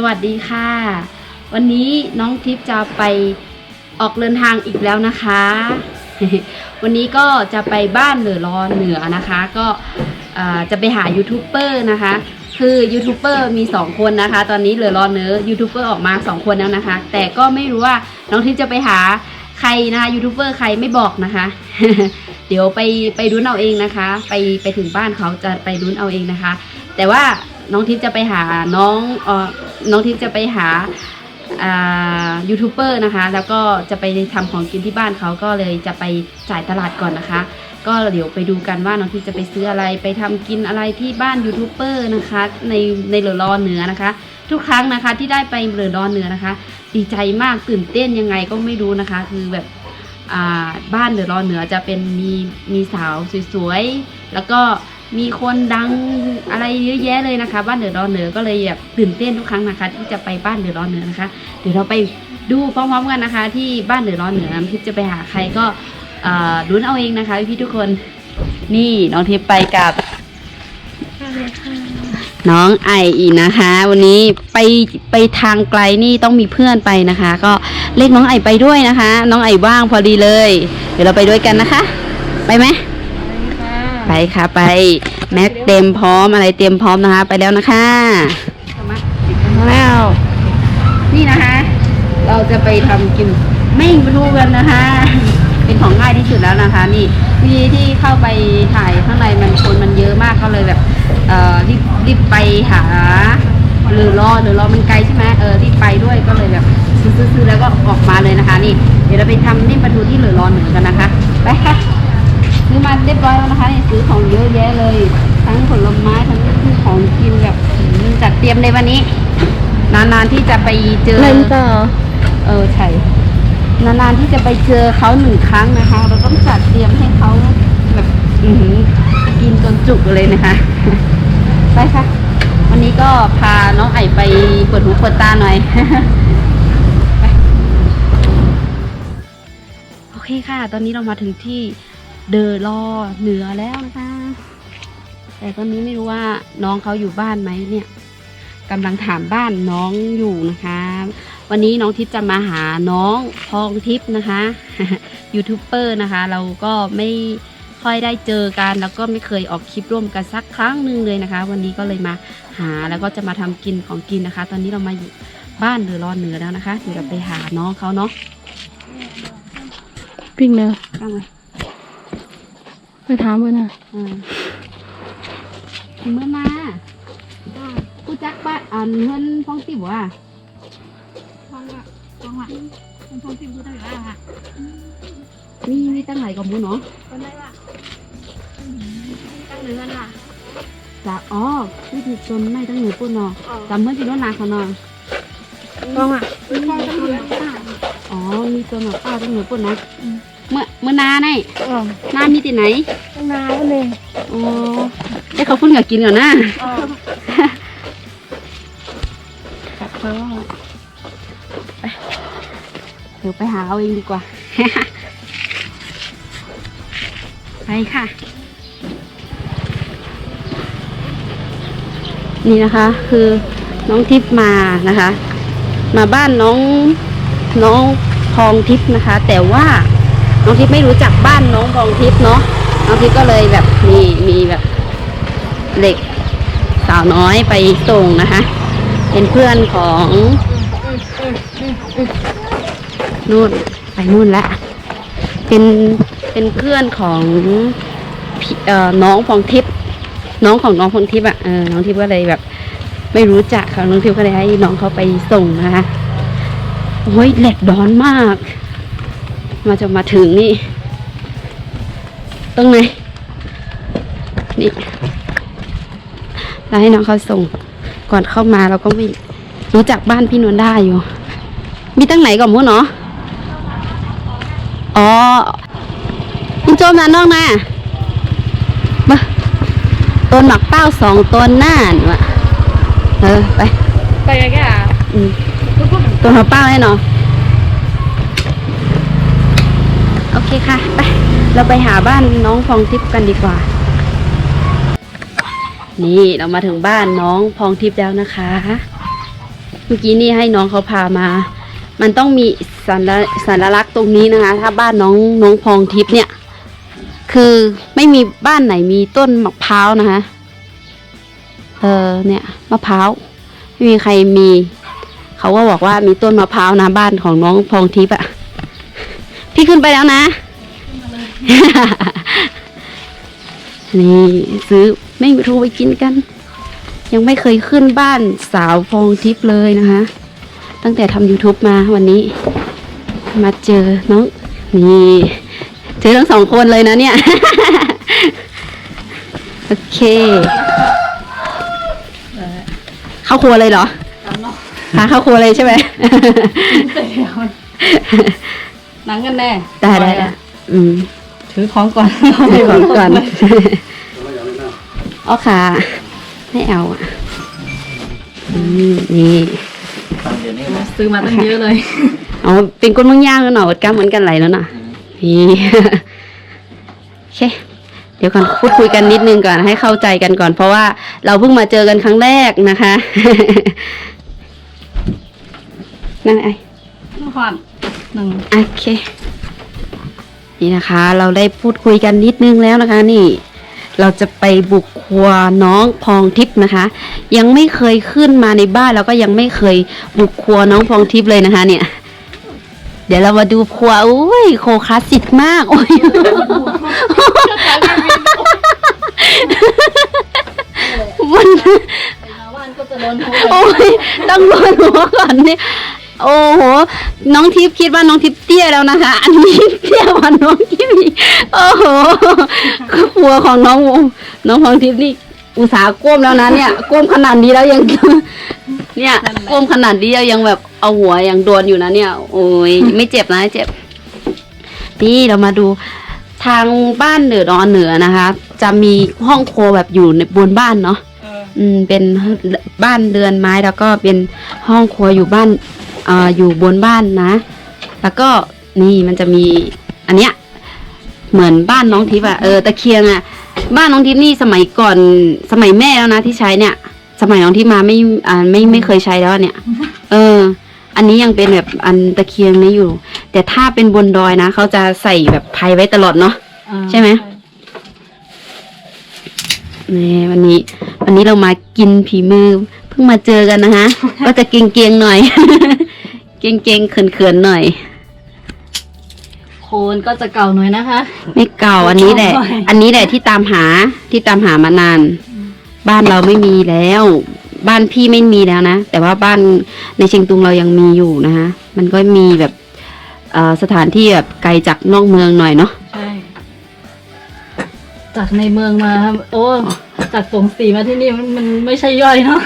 สวัสดีค่ะ วันนี้น้องทิพย์จะไปออกเดินทางอีกแล้วนะคะ วันนี้ก็จะไปบ้านเหนือรอนเหนือนะคะ ก็จะไปหายูทูบเบอร์นะคะ คือยูทูบเบอร์มี 2 คนนะคะ ตอนนี้เหลือรอนเหนือยูทูบเบอร์ออกมา 2 คนแล้วนะคะ แต่ก็ไม่รู้ว่าน้องทิพย์จะไปหาใครนะคะยูทูบเบอร์ใครไม่บอกนะคะ เดี๋ยวไปไปรุ้นเอาเองนะคะ ไปไปถึงบ้านเขาจะไปรุ้นเอาเองนะคะ แต่ว่าน้องทิพย์จะไปหาน้องเออ น้องทิพย์จะไปหาอ่ายูทูบเบอร์นะคะ แล้วก็จะไปทำของกินที่บ้านเขาก็เลยจะไปจ่ายตลาดก่อนนะคะ ก็เดี๋ยวไปดูกันว่าน้องทิพย์จะไปซื้ออะไรไปทำกินอะไรที่บ้านยูทูบเบอร์นะคะในในเหลือรอเหนือนะคะ ทุกครั้งนะคะที่ได้ไปเหลือรอเหนือนะคะ ดีใจมากตื่นเต้นยังไงก็ไม่รู้นะคะ คือแบบบ้านเหลือรอเหนือจะเป็นมีมีสาวสวยๆแล้วก็ มีคนดังอะไรเยอะแยะเลยนะคะ บ้านเดือดร้อนเหนือก็เลยแบบตื่นเต้นทุกครั้งนะคะ ที่จะไปบ้านเดือดร้อนเหนือนะคะ เดี๋ยวเราไปดูพร้อมๆกันนะคะ ที่บ้านเดือดร้อนเหนือน้ำทิพย์จะไปหาใครก็เอ่อรุ้นเอาเองนะคะพี่ๆทุกคนนี่น้องทิพย์ไปกับ น้องไออีนะคะ วันนี้ไปไปทางไกลนี่ต้องมีเพื่อนไปนะคะ ก็เรียกน้องไอไปด้วยนะคะ น้องไอว่างพอดีเลย เดี๋ยวเราไปด้วยกันนะคะ ไปไหม ไปค่ะไปแม็กเต็มพร้อมอะไรเตรียมพร้อมนะคะ ไปแล้วนะคะแล้ว นี่นะคะ เราจะไปทำกินไม่งปทูกันนะคะ เป็นของง่ายที่สุดแล้วนะคะ นี่ที่ที่เข้าไปถ่ายข้างในมันคนมันเยอะมากก็เลยแบบเอ่อรีบรีบไปหาหรือรอหรือรอมันไกลใช่ไหมเออรีบไปด้วยก็เลยแบบซื้อซื้อแล้วก็ออกมาเลยนะคะ นี่ เดี๋ยวเราไปทำนิ่มปลาทูที่เหลือรอหนึ่งกันนะคะไปค่ะ ซื้อมาเรียบร้อยแล้วนะคะนี่ซื้อของเยอะแยะเลย ทั้งผลไม้ทั้งของกินแบบอืมจัดเตรียมในวันนี้ นานๆที่จะไปเจอ เล่นต่อเออใช่นานๆที่จะไปเจอเขาหนึ่งครั้งนะคะ เราต้องจัดเตรียมให้เขาแบบอือหือกินจนจุกเลยนะคะไปค่ะ วันนี้ก็พาน้องไอไปเปิดหูเปิดตาหน่อยไปโอเคค่ะ ตอนนี้เรามาถึงที่ เดอรอเหนือแล้วนะคะ แต่ตอนนี้ไม่รู้ว่าน้องเขาอยู่บ้านไหมเนี่ยกำลังถามบ้านน้องอยู่นะคะ วันนี้น้องทิพย์จะมาหาน้องพองทิพย์นะคะยูทูบเบอร์นะคะ เราก็ไม่ค่อยได้เจอกัน แล้วก็ไม่เคยออกคลิปร่วมกันสักครั้งหนึ่งเลยนะคะ วันนี้ก็เลยมาหาแล้วก็จะมาทำกินของกินนะคะ ตอนนี้เรามาอยู่บ้านเรือรอนเหนือแล้วนะคะเดี๋ยวเราไปหาน้องเขาเนาะปิ้งเนอะตั้งเลย ไปถามเพื่อนนะอ่าเมื่อมากูจักบ้านอ่านเงินพองติบว่ะท้องอะท้องอะมันท้องติ่มพูดได้หรือเปล่าอะมีมีตั้งไหนกับมูเนาะคนได้ป่ะตั้งเรือนล่ะจากอ๋อนี่คือจนไม่ตั้งหนูปุ่นเนาะอ๋อจำเมื่อกี้โน่นนาเขาเนาะท้องอะมีท้องตั้งเรือนป่ะอ๋อมีตัวหนูป้าตั้งหนูปุ่นนะ เมื่อเมื่อนาไงอ๋อนามีที่ไหนตั้งนานเลยอ๋อให้เขาพุ่นกับกินก่อนนะอ๋อครับเขาไปเดี๋ยวไปหาเอาเองดีกว่า ไปค่ะ นี่นะคะ คือน้องทิพย์มานะคะ มาบ้านน้องน้องพองทิพย์นะคะ แต่ว่า น้องทิพย์ไม่รู้จักบ้านน้องพองทิพย์เนาะน้องทิพย์ก็เลยแบบมีมีแบบเด็กสาวน้อยไปส่งนะคะ เป็นเพื่อนของนู่นไปนู่นละเป็นเป็นเพื่อนของเอ่อน้องพองทิพย์น้องของน้องพองทิพย์อะเออน้องทิพย์ก็เลยแบบ ไม่รู้จักค่ะน้องทิพย์ก็เลยให้น้องเขาไปส่งนะคะโอ้ยแหลกดอนมาก มาจะมาถึงนี่ ตรงไหน นี่แล้วให้น้องเขาส่ง ก่อนเข้ามาเราก็ไม่รู้จักบ้านพี่นวลได้อยู่ มีตั้งไหนก่อนมุ้งเนาะอ๋ออินโจมนะน้องนะมาต้นหมักเป้าสองต้นหน้าหนูอะเออ ไป ไปยังไงอะอืมตัวหัวเป้าให้เนาะ โอเคค่ะไปเราไปหาบ้านน้องพองทิพย์กันดีกว่า นี่เรามาถึงบ้านน้องพองทิพย์แล้วนะคะ เมื่อกี้นี่ให้น้องเขาพามา มันต้องมีสัญลสัญลักษณ์ตรงนี้นะคะ ถ้าบ้านน้องน้องพองทิพย์เนี่ย คือไม่มีบ้านไหนมีต้นมะพร้าวนะคะ เออเนี่ยมะพร้าวไม่มีใครมี เขาก็บอกว่ามีต้นมะพร้าวนะบ้านของน้องพองทิพย์อะ พี่ขึ้นไปแล้วนะ นี่ซื้อไม่รู้ไปกินกัน ยังไม่เคยขึ้นบ้านสาวพองทิพย์เลยนะคะ ตั้งแต่ทำ YouTube มาวันนี้ มาเจอน้อง นี่เจอทั้งสองคนเลยนะเนี่ย โอเคเข้าครัวเลยเหรอพาเข้าครัวเลยใช่ไหม หนังกันแน่ได้ได้ได้อืมถือของก่อนให้ก่อนก่อนอ๋อค่ะ ไม่เอาอะอืมนี่ซื้อมาตั้งเยอะเลย เอาเป็นก้นมึงย่างแล้วหน่อวัดกล้ามเหมือนกันไหลแล้วน่ะ นี่โอเคเดี๋ยวก่อนพูดคุยกันนิดนึงก่อนให้เข้าใจกันก่อน เพราะว่าเราเพิ่งมาเจอกันครั้งแรกนะคะ นั่นไอขวัญห นึ่งโอเค นี่นะคะ เราได้พูดคุยกันนิดนึงแล้วนะคะ นี่ เราจะไปบุกครัวน้องพองทิพย์นะคะ ยังไม่เคยขึ้นมาในบ้านแล้วก็ยังไม่เคยบุกครัวน้องพองทิพย์เลยนะคะ เนี่ย เดี๋ยวเรามาดูครัวอุ้ยโคคลาสสิกมากโอ้ยมันบ้านก็จะโดนทุบ โอ้ยต้องรวนหัวก่อนนี่ โอ้โห น้องทิพย์คิดว่าน้องทิพย์เตี้ยแล้วนะคะ อันนี้เตี้ยกว่าน้องทิพย์อีกโอ้โหครัวของน้องน้องพองทิพย์นี่อุตสาห์ก้มแล้วนะเนี่ยก้มขนาดนี้แล้วยัง เนี่ยก้มขนาดนี้แล้วยังแบบเอาหัวยังโดนอยู่นะเนี่ย โอ้ยไม่เจ็บนะไม่เจ็บ นี่เรามาดูทางบ้านเหนือนอนเหนือนะคะ จะมีห้องครัวแบบอยู่ในบนบ้านเนาะอืมเป็นบ้านเรือนไม้แล้วก็เป็นห้องครัวอยู่บ้านเอ่ออยู่บนบ้านนะ แล้วก็นี่มันจะมีอันเนี้ยเหมือนบ้านน้องทิพย์อะเออตะเคียงอะบ้านน้องทิพย์นี่สมัยก่อนสมัยแม่แล้วนะที่ใช้เนี่ย สมัยน้องทิพย์มาไม่อ่าไม่ไม่เคยใช้แล้วอะเนี่ย เออ อันนี้ยังเป็นแบบอันตะเคียงนี้อยู่ แต่ถ้าเป็นบนดอยนะเขาจะใส่แบบไพไว้ตลอดเนาะใช่ไหมนี่วันนี้ วันนี้เรามากินผีมือ เพิ่งมาเจอกันนะคะก็จะเกรงๆหน่อย เกรงๆเขินๆหน่อย โคนก็จะเก่าหน่อยนะคะ ไม่เก่าอันนี้แหละโอ้ยอันนี้แหละที่ตามหาที่ตามหามานาน บ้านเราไม่มีแล้ว บ้านพี่ไม่มีแล้วนะ แต่ว่าบ้านในเชียงตุงเรายังมีอยู่นะคะมันก็มีแบบเอ่อสถานที่แบบไกลจากนอกเมืองหน่อยเนาะใช่จากในเมืองมาครับโอ้จากสงสีมาที่นี่มันมันไม่ใช่ย่อยเนาะ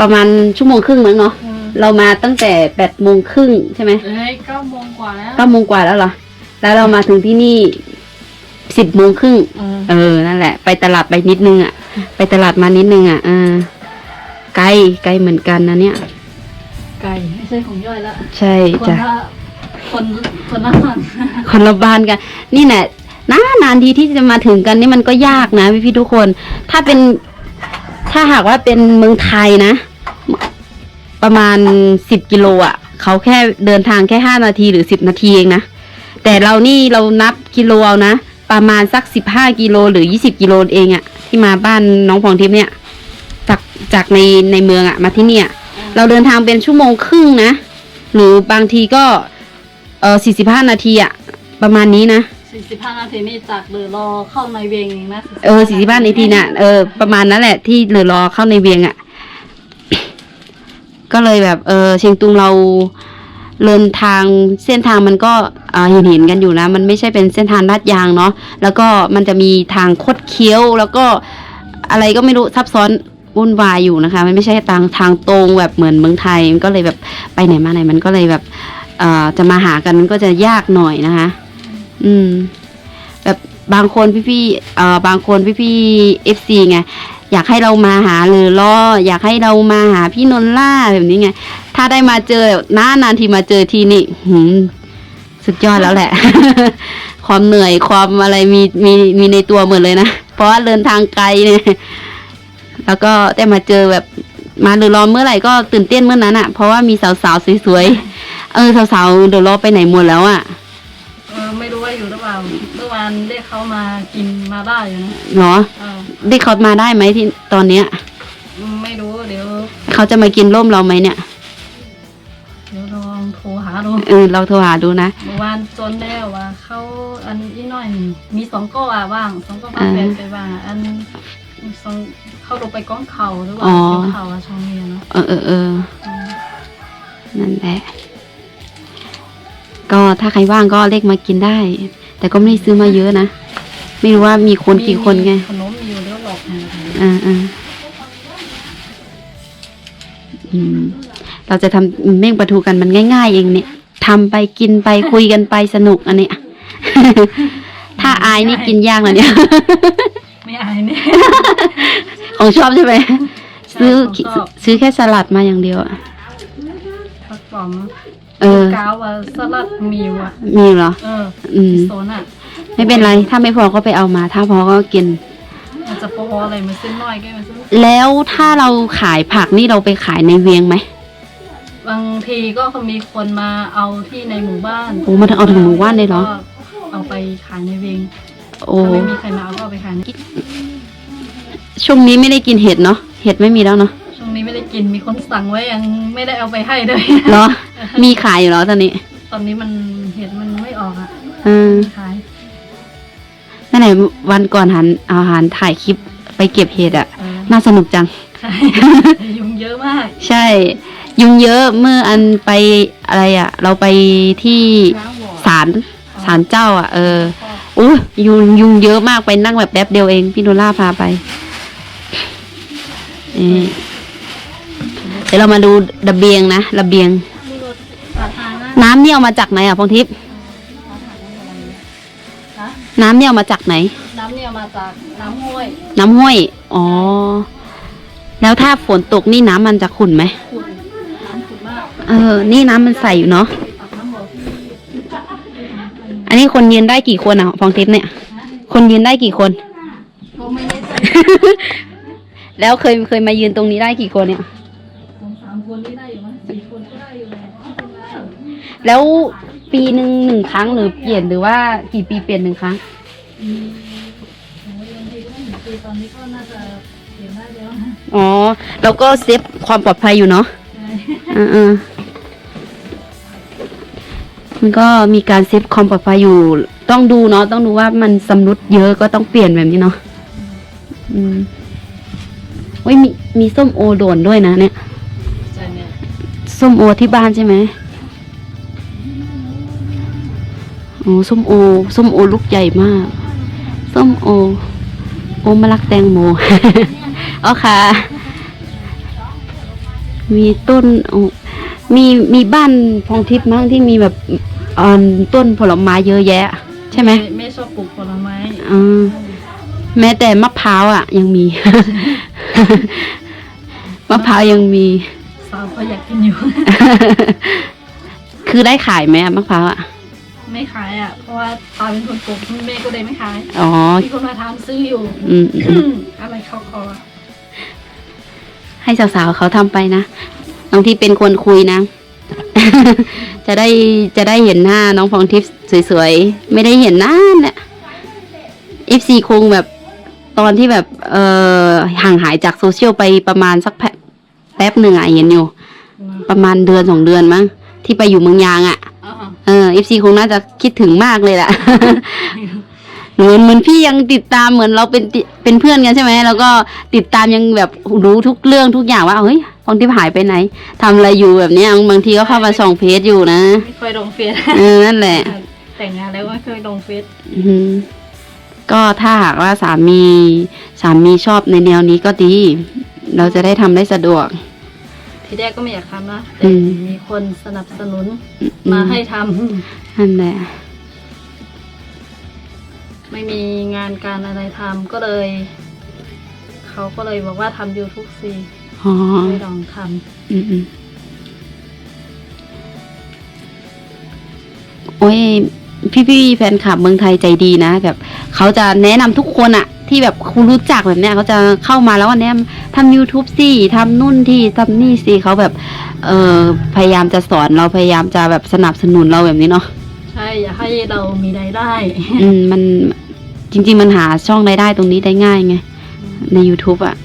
ประมาณชั่วโมงครึ่งมั้งเนาะ เรามาตั้งแต่แปดโมงครึ่งใช่ไหมเอ้ยเก้าโมงกว่าแล้วเก้าโมงกว่าแล้วเหรอ แล้วเรามาถึงที่นี่สิบโมงครึ่งเออเออ นั่นแหละ ไปตลาดไปนิดนึงอะ ไปตลาดมานิดนึงอะเออไกลไกลเหมือนกันนะเนี่ย ไก่ไม่ใช่ของย่อยแล้วใช่คนจ้ะ ละคนคนละฝั่งคนละบ้านกัน นี่แหละนานนานทีที่จะมาถึงกันนี่มันก็ยากนะพี่พี่ๆทุกคน ถ้าเป็น ถ้าหากว่าเป็นเมืองไทยนะ ประมาณสิบกิโลอะเขาแค่เดินทางแค่ห้านาทีหรือสิบนาทีเองนะแต่เรานี่เรานับกิโลเอานะ ประมาณสักสิบห้ากิโลหรือยี่สิบกิโลเองอะที่มาบ้านน้องพองทิพย์เนี่ย จากจากในในเมืองอะมาที่เนี่ย เราเดินทางเป็นชั่วโมงครึ่งนะ หรือบางทีก็เออสี่สิบห้านาทีอะประมาณนี้นะสี่สิบห้านาทีนี่จากเรือรอเข้าในเวียงเองนะเออสี่สิบห้านาทีน่ะเออประมาณนั้นแหละที่เหลือรอเข้าในเวียงอะ่ะ ก็เลยแบบเออเชียงตุงเราเดินทางเส้นทางมันก็เห็นเห็นๆกันอยู่นะ มันไม่ใช่เป็นเส้นทางลาดยางเนาะแล้วก็มันจะมีทางคดเคี้ยวแล้วก็อะไรก็ไม่รู้ซับซ้อนวุ่นวายอยู่นะคะ มันไม่ใช่ทางทางตรงแบบเหมือนเมืองไทย มันก็เลยแบบไปไหนมาไหนมันก็เลยแบบเอ่อจะมาหากันมันก็จะยากหน่อยนะคะ อืม แบบบางคนพี่ๆเอ่อบางคนพี่ๆเอฟซีไง อยากให้เรามาหาหรือล่ออยากให้เรามาหาพี่นนล่าแบบนี้ไง ถ้าได้มาเจอแบบนานนานทีมาเจอทีนี่หืมสุดยอดแล้วแหละ ความเหนื่อยความอะไรมีมีมีในตัวหมดเลยนะ เพราะว่าเดินทางไกลเนี่ย แล้วก็ได้มาเจอแบบมาเดอรอเมื่อไหร่ก็ตื่นเต้นเมื่อนั้นอะเพราะว่ามีสาวๆสวยๆเออสาวๆเดอะรอไปไหนหมดแล้วอะเออไม่รู้ว่าอยู่หรือเปล่า เมื่อวานเรียกเขามากินมาได้อยู่นะเหรอเออได้เขามาได้ไหมที่ตอนเนี้ย ไม่รู้เดี๋ยวเขาจะมากินร่มเราไหมเนี่ยเดี๋ยวลองโทรหาดูเออเราโทรหาดูนะ เมื่อวานจนแล้วว่าเขาอันอีน้อยนี่มีสองก้ออะว่างสองก้อพักแฟนไปว่างอันสองเข้าลงไปก้องเข่าหรือว่าอ๋อ เกี่ยวเข่าอะช่องเมียเนาะเออเออเอออืมนั่นแหละ ก็ถ้าใครว่างก็เรียกมากินได้ แต่ก็ไม่ได้ซื้อมาเยอะนะ ไม่รู้ว่ามีคนกี่คนไง ขนมมีอยู่เดี๋ยวหลอกให้อ่าอ่าอืม เราจะทำเม่งปลาทูกันมันง่าย ๆ เองเนี่ยทำไปกินไปคุยกันไปสนุกอันเนี้ย ถ้าอายนี่กินยากนะเนี่ย ไม่อายเนี่ยของชอบใช่ไหมซื้อของชอบซื้อแค่สลัดมาอย่างเดียวอะพักปลอม เออ กาวว่าสลัดมิวอะ มีเหรอ เอออืม โซนอะไม่เป็นไร ถ้าไม่พอก็ไปเอามา ถ้าพอก็กินมันจะพออะไรมาซื้อน้อยก็มาซื้อแล้วถ้าเราขายผักนี่เราไปขายในเวียงไหมบางทีก็มีคนมาเอาที่ในหมู่บ้านโอ้มาถึงเอาถึงหมู่บ้านเลยเหรอ ก็เอาไปขายในเวงโอ้ ถ้าไม่มีใครมาเอาก็เอาไปขายในช่วงนี้ไม่ได้กินเห็ดเนาะ เห็ดไม่มีแล้วเนาะ กินมีคนสั่งไว้ยังไม่ได้เอาไปให้เลยเหรอ มีขายอยู่เหรอตอนนี้ ตอนนี้มันเห็ดมันไม่ออกอะเออไม่ขายนั่นไหนวันก่อนหันเอาหันถ่ายคลิปไปเก็บเห็ดอะเออน่าสนุกจัง ใช่ ยุงเยอะมาก ใช่ ยุงเยอะเมื่ออันไปอะไรอะเราไปที่น้ำหวานศาลศาลเจ้าอะเอออุ้ยยุงยุงเยอะมากไปนั่งแบบแป๊บเดียวเอง พี่โนล่าพาไป นี่เดี๋ยวเรามาดูระเบียงนะระเบียงมีรถสาธารณะน้ำเนี่ยเอามาจากไหนอะพงทิพย์นะน้ำเนี่ยเอามาจากไหน น้ำเนี่ยมาจากน้ำห้วย น้ำห้วย อ๋อ แล้วถ้าฝนตกนี่น้ำมันจะขุ่นไหมขุ่นน้ำขุ่นมาก เออ นี่น้ำมันใสอยู่เนาะตักน้ำบ่อที่อันนี้คนยืนได้กี่คนอะพองทิพย์เนี่ย คนยืนได้กี่คนก็ไม่ได้ใจแล้วเคยเคยมายืนตรงนี้ได้กี่คนเนี่ย ผมสามคนนี่ได้อยู่มั้ยสี่คนก็ได้อยู่แหละ แล้วปีหนึ่งหนึ่งครั้งหรือเปลี่ยนหรือว่ากี่ปีเปลี่ยนหนึ่งครั้งอืมโอ้ยบางทีก็ไม่ถึงปีตอนนี้ก็น่าจะเปลี่ยนได้แล้วนะอ๋อเราก็เซฟความปลอดภัยอยู่เนาะใช่อ่าๆมันก็มีการเซฟความปลอดภัยอยู่ ต้องดูเนาะต้องดูว่ามันสำรุดเยอะก็ต้องเปลี่ยนแบบนี้เนาะอืมโอ้ยมีมีส้มโอโดนด้วยนะเนี่ยใช่เนี่ยส้มโอที่บ้านใช่ไหม โอ้ส้มโอส้มโอลูกใหญ่มาก ส้มโอ โอมะลักแตงโมอ๋อค่ะ มีต้นโอมีมีบ้านพองทิพย์มั้งที่มีแบบเอ่อต้นผลไม้เยอะแยะ ใช่ไหมไม่ชอบปลูกผลไม้อืมแม้แต่มะพร้าวอะ ยังมี มะพร้าวยังมีสาวก็อยากกินอยู่ คือได้ขายไหมอะมะพร้าวอะ ไม่ขายอะ เพราะว่าตาเป็นคนปลูกแม่ก็เลยไม่ขายอ๋อ มีคนมาถามซื้ออยู่ อืมอืมอะไรเขาคอให้สาวๆเขาทำไปนะบางทีเป็นคนคุยนะ จะได้จะได้เห็นหน้าน้องฟองทิพย์สวยๆ ไม่ได้เห็นหน้าเนี่ยเอฟซีคงแบบตอนที่แบบเอ่อห่างหายจากโซเชียลไปประมาณสักแป๊บแป๊บหนึ่งอะเห็นอยู่ ประมาณเดือนสองเดือนมั้งที่ไปอยู่เมืองยางอะอ่า เออเอฟซีคงน่าจะคิดถึงมากเลยแหละเหมือนเหมือนพี่ยังติดตามเหมือนเราเป็นติเป็นเพื่อนกันใช่ไหมแล้วก็ติดตามยังแบบรู้ทุกเรื่องทุกอย่างว่าเฮ้ยฟองทิพย์หายไปไหนทำอะไรอยู่แบบเนี้ยบางทีก็เข้ามาส่องเพจอยู่นะไม่เคยลงเฟซเออนั่นแหละ แต่งงานแล้วไม่เคยลงเฟซอือหือก็ถ้าหากว่าสามี สามีชอบในแนวนี้ก็ดี เราจะได้ทำได้สะดวก ทีแรกก็ไม่อยากทำนะอืแต่มมีคนสนับสนุนอืมาให้ทำนั่นแหละไม่มีงานการอะไรทำก็เลย เขาก็เลยบอกว่าทำยูทูบซีอ๋อเลยลองทอืมอืมโอ้ยพี่พี่ๆแฟนคลับเมืองไทยใจดีนะแบบ เขาจะแนะนำทุกคนอะ ทที่แบบคุณรู้จักแบบเนี้ยเขาจะเข้ามาแล้ววันเนี้ยทำ YouTube สิทำนู่นที่ทำนี่สิเขาแบบเออพยายามจะสอนเราพยายามจะแบบสนับสนุนเราแบบนี้เนาะใช่อยากให้เรามีรายได้ อืมมันจริง ๆ มันหาช่องรายได้ตรงนี้ได้ง่ายไงใน YouTube อะ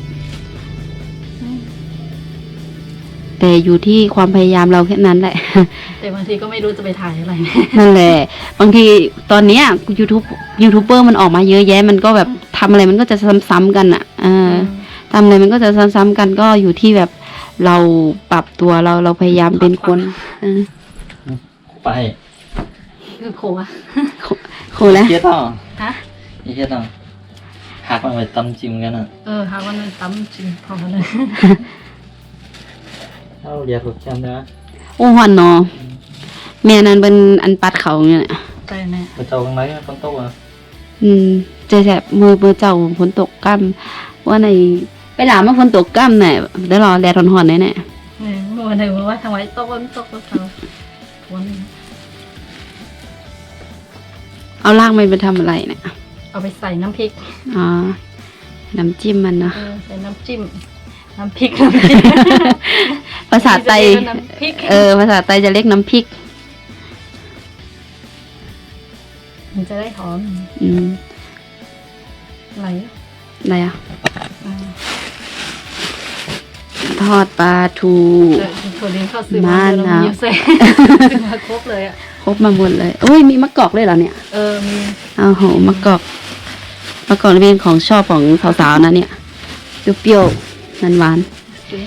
แต่อยู่ที่ความพยายามเราแค่นั้นแหละ แต่บางทีก็ไม่รู้จะไปถ่ายอะไรนั่นแหละ บางทีตอนเนี้ยยูทูบยูทูบเบอร์มันออกมาเยอะแยะ มันก็แบบทำอะไรมันก็จะซ้ำๆกันอะเออทำอะไรมันก็จะซ้ำๆกันก็อยู่ที่แบบเราปรับตัวเราเราพยายามเป็นคนเออไปคือโคอะโคแล้วเฮียต่อฮะเฮียต่อหักมันไปตำจิ้มกันอะเออหาวันนั้นตั้มจริงพอเลยถ้า เราเรียกรถแคมได้ไหมโอ้หวันเนาะแม่นั้นเป็นอันปัดเขาเนี่ยแต่เนี่ยไปเจ้าข้างในฝนตกอะอืมใจแสบมือมือเจ้าฝนตกกั้มว่าในไปหลามมาฝนตกกั้มเนี่ยเดี๋ยวรอแดดร้อนๆเนี่ยเนี่ยเมื่อวันไหนว่าทำไมตกวันตกก็เขาวันนี้เอาลากมันไปทำอะไรเนี่ยเอาไปใส่น้ำพริกอ๋อน้ำจิ้มมันเนาะเออใส่น้ำจิ้ม น้ำพริกน้ำพริกภาษาไตน้ำพริกเออ ภาษาไตจะเรียกน้ำพริก มันจะได้หอมอืมไหลอะไรอะอ่าทอดปลาทูเออถั่วลิงเข้าซื้อมะมานาวแล้วมีเซ่ซื้อมาครบเลยอะครบมาหมดเลยโอ้ยมีมะกอกเลยเหรอเนี่ย เออมีอ้าวโหมะกอกมะกอกนี่เป็นของชอบของสาวๆนะเนี่ยเปรี้ยวๆนันหวานซื้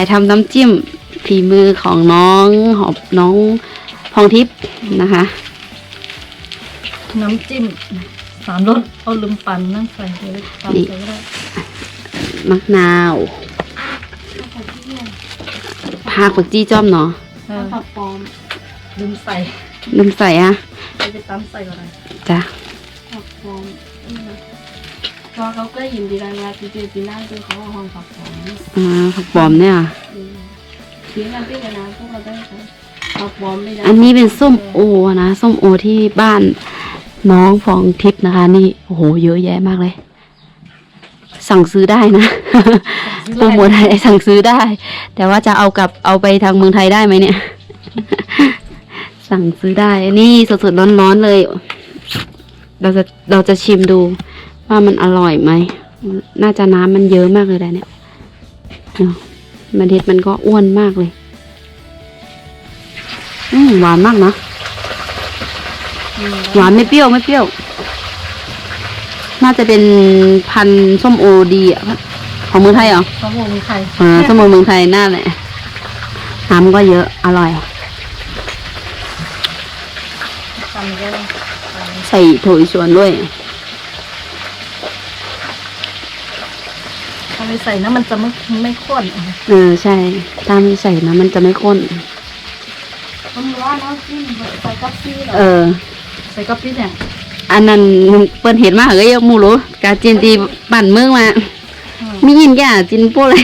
ายทำน้ำจิ้มฝีมือของน้องหอบน้องพองทิพย์นะคะ น้ำจิ้มสามรสเอาลืมปั่นนั่งใส่เลยปั่นนี่ใส่ก็ได้มะนาวผักผักจี้จ้อมเนาะเออผักปอมลืมใส่ลืมใส่อะไปไปตั้มใส่ก็ได้จ้ะผักฟองพ อเขาก็ยินดีรายงานปีเจปีหน้าคือเขาเอาห้องผักฟองอ่าผักบอมเนี่ยทิ้งกันพี่กันนะพวกเราได้ครับผักฟองไม่ได้อันนี้เป็นส้มโอนะ ส้มโอที่บ้านน้องฟองทิพย์นะคะ นี่ โอ้โห เยอะแยะมากเลย สั่งซื้อได้นะโปรโมทให้สั่งซื้อได้ แต่ว่าจะเอากลับเอาไปทางเมืองไทยได้ไหมเนี่ย สั่งซื้อได้ นี่สดๆร้อนๆเลย เราจะเราจะชิมดู ว่ามันอร่อยไหม น่าจะน้ำมันเยอะมากเลยแหละเนี่ยเนาะเมล็ดมันก็อ้วนมากเลย อืมหวานมากนะ หวานไม่เปรี้ยวไม่เปรี้ยว น่าจะเป็นพันธุ์ส้มโอดีอะของเมืองไทยเหรอข้าวหมูมีไข่เออส้มโอเมืองไทยน่าแหละน้ำก็เยอะ อร่อยทำก็ได้ใส่ถั่วอีสวนด้วย ถ้า ไม่ใส่นะมันจะไม่ไม่ข้นเออใช่ ถ้าไม่ใส่นะมันจะไม่ข้นผมว่าน้ำจิ้มใส่กับซี่เหรอเออ ใส่กะปิเนี่ยอันนั้นเปิ้นเห็นมากเลยยังมูรู้กาจินตีปั่นเมืองมาอืมมียินแก่จินโป้เลย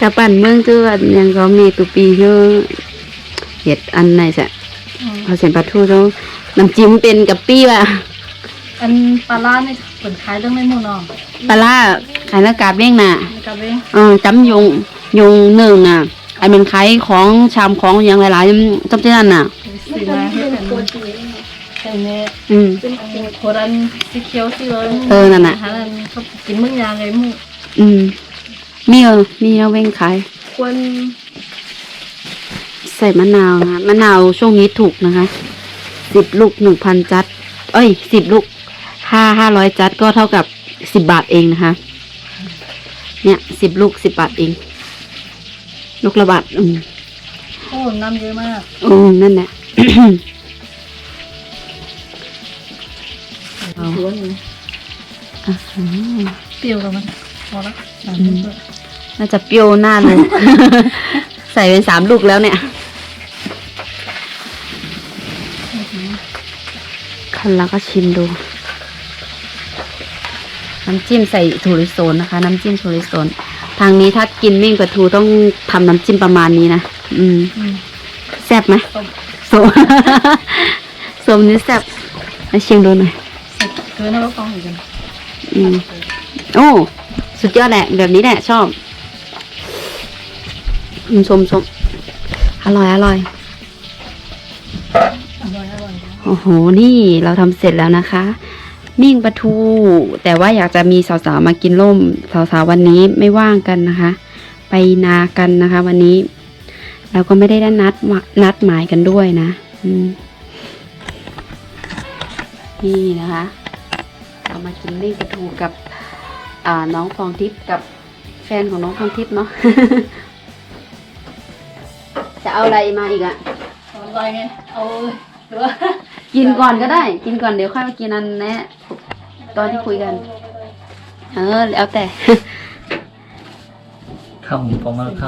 กะปั่นเมืองจื้อว่ายังก็มีตุปีชื่อเห็ดอันไหนสะอืมพอเสียนปลาทูเจ้าน้ำจิ้มเป็นกับปี้ว่ะ อันปลาล่านี่เปิดขายเรื่องไม่หมดเนาะปลาล่าขายหน้ากาบเลี้ยงน่ะมีกับเว้งเออจำยงยงหนึ่งอะไอเป็นขายของชามของอย่างหลายๆจำเจนั่นน่ะ สีมาให้เป็นไข่เนื้ออืม โครันสีเขียวสีเหลืองเออนั่นน่ะอาหารนั้นเขากินมึงยางไงมึงอืมมีเออมีเอาเว้งขาย ควรใส่มะนาวนะคะมะนาวช่วงนี้ถูกนะคะสิบลูกหนึ่งพันจัด เอ้ยสิบลูก ห้าห้าร้อยจัดก็เท่ากับสิบบาทเองนะคะ เนี่ยสิบลูกสิบบาทเอง ลูกละบาทอืมโอ้น้ำเยอะมากอืมนั่นแหละเอาสวนอยู่อะอืมเปรี้ยวกับมันพอละน่าจะเปรี้ยวหน้าลูกใส่เป็นสามลูกแล้วเนี่ยคันแล้วก็ชิมดู น้ำจิ้มใส่ถั่วลิสงนะคะ น้ำจิ้มถั่วลิสงทางนี้ถ้ากินเมี่ยงปลาทูต้องทำน้ำจิ้มประมาณนี้นะอืมอืมแซ่บไหมต้มสมสมนี่แซ่บมาชิมดูหน่อยใส่เกลือแล้วก็ฟองอีกกันอืมโอ้สุดยอดแหละ แบบนี้แหละ ชอบอืมชมชมอร่อยอร่อยอร่อยอร่อยโอ้โห นี่เราทำเสร็จแล้วนะคะ มิ่งปลาทู แต่ว่าอยากจะมีสาวๆมากินร่ม สาวๆวันนี้ไม่ว่างกันนะคะ ไปนากันนะคะ วันนี้ เราก็ไม่ได้นัดนัดหมายกันด้วยนะนี่นะคะเรามากินมิ่งปลาทูกับน้องฟองทิพย์กับแฟนของน้องฟองทิพย์เนาะจะเอาอะไรมาอีกอะอร่อยไงเอาหรือา กินก่อนก็ได้ กินก่อนเดี๋ยวค่อยมากินอันแนะตอนที่คุยกัน เออแล้วแต่คำผมมาค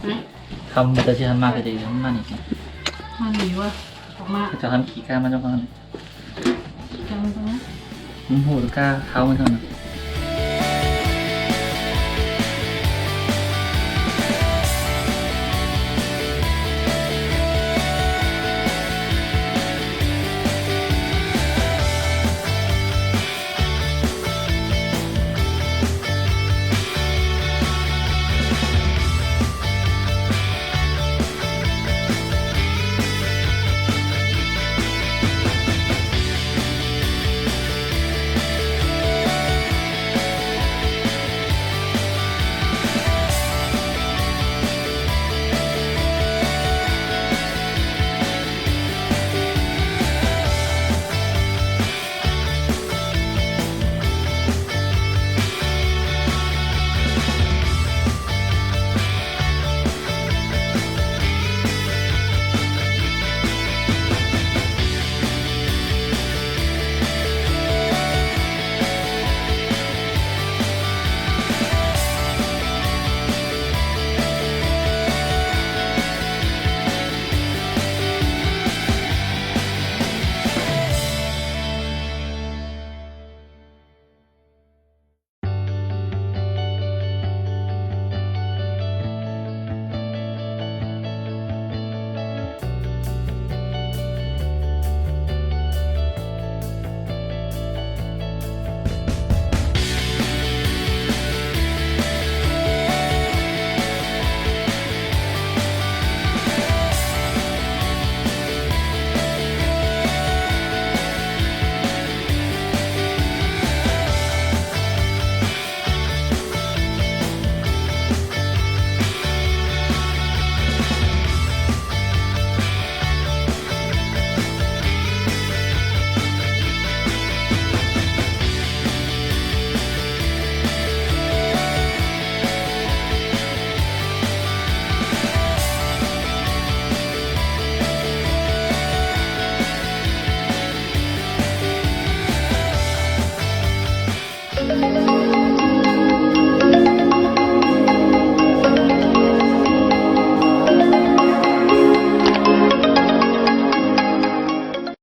ำคำมันจะเชื่อมากก็ดีมันอีกมันหนีว่าออกมาจะทำขี้ก้ามันจะฟังจังตรงนี้มันหูก้าเขามันเท่านั้น